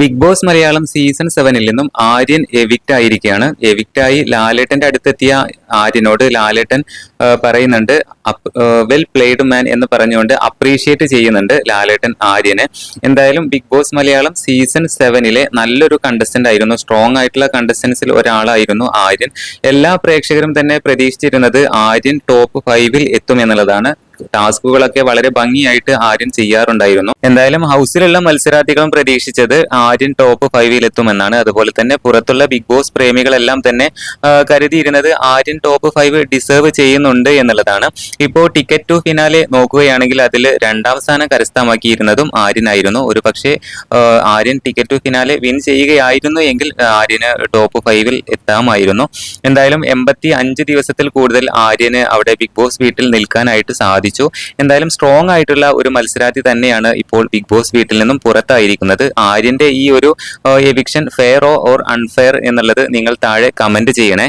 Big boss Malayalam season സെവനിൽ നിന്നും Aryan evict ആയിരിക്കുകയാണ് എവിക്റ്റായി ലാലേട്ടന്റെ അടുത്തെത്തിയ ആര്യനോട് ലാലേട്ടൻ പറയുന്നുണ്ട് വെൽ പ്ലേഡ് മാൻ എന്ന് പറഞ്ഞുകൊണ്ട് അപ്രീഷിയേറ്റ് ചെയ്യുന്നുണ്ട് ലാലേട്ടൻ ആര്യനെ. എന്തായാലും ബിഗ് ബോസ് മലയാളം സീസൺ സെവനിലെ നല്ലൊരു കണ്ടസ്റ്റന്റ് ആയിരുന്നു. സ്ട്രോങ് ആയിട്ടുള്ള കണ്ടസ്റ്റൻസിൽ ഒരാളായിരുന്നു ആര്യൻ. എല്ലാ പ്രേക്ഷകരും തന്നെ പ്രതീക്ഷിച്ചിരുന്നത് ആര്യൻ ടോപ്പ് ഫൈവിൽ എത്തും എന്നുള്ളതാണ് ടാസ്കുകളൊക്കെ വളരെ ഭംഗിയായിട്ട് ആര്യൻ ചെയ്യാറുണ്ടായിരുന്നു. എന്തായാലും ഹൗസിലുള്ള മത്സരാർത്ഥികളും പ്രതീക്ഷിച്ചത് ആര്യൻ ടോപ്പ് ഫൈവിൽ എത്തുമെന്നാണ് അതുപോലെ തന്നെ പുറത്തുള്ള ബിഗ് ബോസ് പ്രേമികളെല്ലാം തന്നെ കരുതിയിരുന്നത് ആര്യൻ ടോപ്പ് ഫൈവ് ഡിസേർവ് ചെയ്യുന്നുണ്ട് എന്നുള്ളതാണ്. ഇപ്പോൾ ടിക്കറ്റ് ടു ഫിനാലെ നോക്കുകയാണെങ്കിൽ അതിൽ രണ്ടാം സ്ഥാനം കരസ്ഥമാക്കിയിരുന്നതും ആര്യനായിരുന്നു. ഒരു പക്ഷേ Aryan ticket to finale win ചെയ്യുകയായിരുന്നു എങ്കിൽ ആര്യന് ടോപ്പ് ഫൈവിൽ എത്താമായിരുന്നു. എന്തായാലും എൺപത്തി അഞ്ച് ദിവസത്തിൽ കൂടുതൽ ആര്യന് അവിടെ ബിഗ് ബോസ് വീട്ടിൽ നിൽക്കാനായിട്ട് സാധിച്ചു. എന്തായാലും സ്ട്രോങ് ആയിട്ടുള്ള ഒരു മത്സരാർത്ഥി തന്നെയാണ് ഇപ്പോൾ ബിഗ് ബോസ് വീട്ടിൽ നിന്നും പുറത്തായിരിക്കുന്നത്. ആര്യന്റെ ഈ ഒരു എവിക്ഷൻ ഫെയറോ ഓർ അൺഫെയർ എന്നുള്ളത് നിങ്ങൾ താഴെ കമന്റ് ചെയ്യണേ.